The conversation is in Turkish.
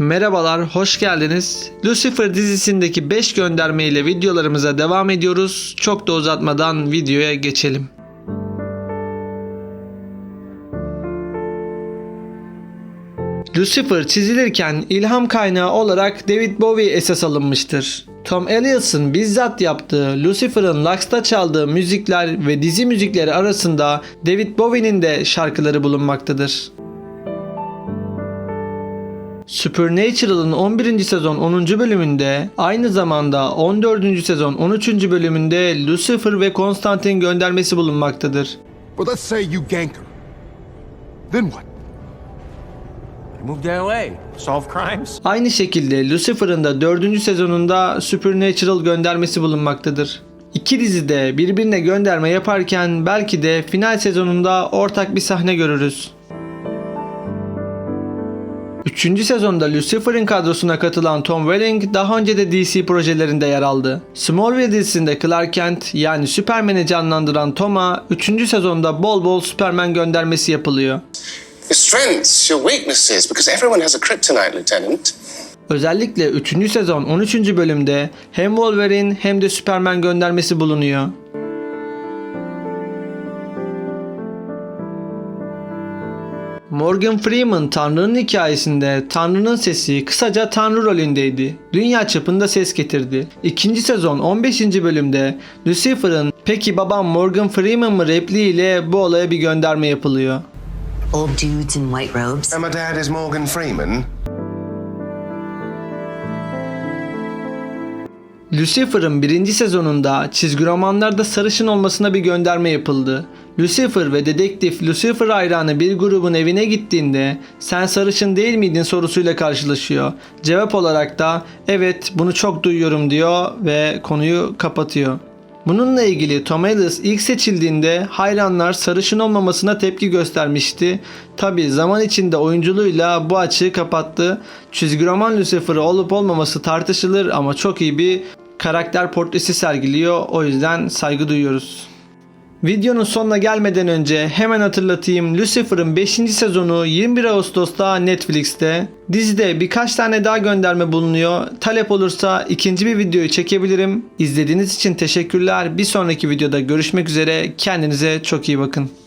Merhabalar, hoş geldiniz. Lucifer dizisindeki 5 gönderme ile videolarımıza devam ediyoruz. Çok da uzatmadan videoya geçelim. Lucifer çizilirken ilham kaynağı olarak David Bowie esas alınmıştır. Tom Elliot'ın bizzat yaptığı Lucifer'ın Lux'ta çaldığı müzikler ve dizi müzikleri arasında David Bowie'nin de şarkıları bulunmaktadır. Supernatural'ın 11. sezon 10. bölümünde aynı zamanda 14. sezon 13. bölümünde Lucifer ve Konstantin göndermesi bulunmaktadır. Well, let's say you gank her. Then what? Aynı şekilde Lucifer'ın da 4. sezonunda Supernatural göndermesi bulunmaktadır. İki dizide birbirine gönderme yaparken belki de final sezonunda ortak bir sahne görürüz. Üçüncü sezonda Lucifer'in kadrosuna katılan Tom Welling daha önce de DC projelerinde yer aldı. Smallville dizisinde Clark Kent yani Superman'i canlandıran Tom'a 3. sezonda bol bol Superman göndermesi yapılıyor. Your strengths, your weaknesses, because everyone has a kryptonite, Lieutenant. Özellikle 3. sezon 13. bölümde hem Wolverine hem de Superman göndermesi bulunuyor. Morgan Freeman Tanrı'nın hikayesinde Tanrı'nın sesi kısaca Tanrı rolündeydi. Dünya çapında ses getirdi. İkinci sezon 15. bölümde Lucifer'ın peki babam Morgan Freeman mı repliğiyle bu olaya bir gönderme yapılıyor. Old dudes in white robes. And my dad is Morgan Freeman. Lucifer'ın birinci sezonunda çizgi romanlarda sarışın olmasına bir gönderme yapıldı. Lucifer ve dedektif Lucifer hayranı bir grubun evine gittiğinde sen sarışın değil miydin sorusuyla karşılaşıyor. Cevap olarak da evet bunu çok duyuyorum diyor ve konuyu kapatıyor. Bununla ilgili Tom Ellis ilk seçildiğinde hayranlar sarışın olmamasına tepki göstermişti. Tabi zaman içinde oyunculuğuyla bu açığı kapattı. Çizgi roman Lucifer'ı olup olmaması tartışılır ama çok iyi bir karakter portresi sergiliyor. O yüzden saygı duyuyoruz. Videonun sonuna gelmeden önce hemen hatırlatayım. Lucifer'ın 5. sezonu 21 Ağustos'ta Netflix'te. Dizide birkaç tane daha gönderme bulunuyor. Talep olursa ikinci bir videoyu çekebilirim. İzlediğiniz için teşekkürler. Bir sonraki videoda görüşmek üzere. Kendinize çok iyi bakın.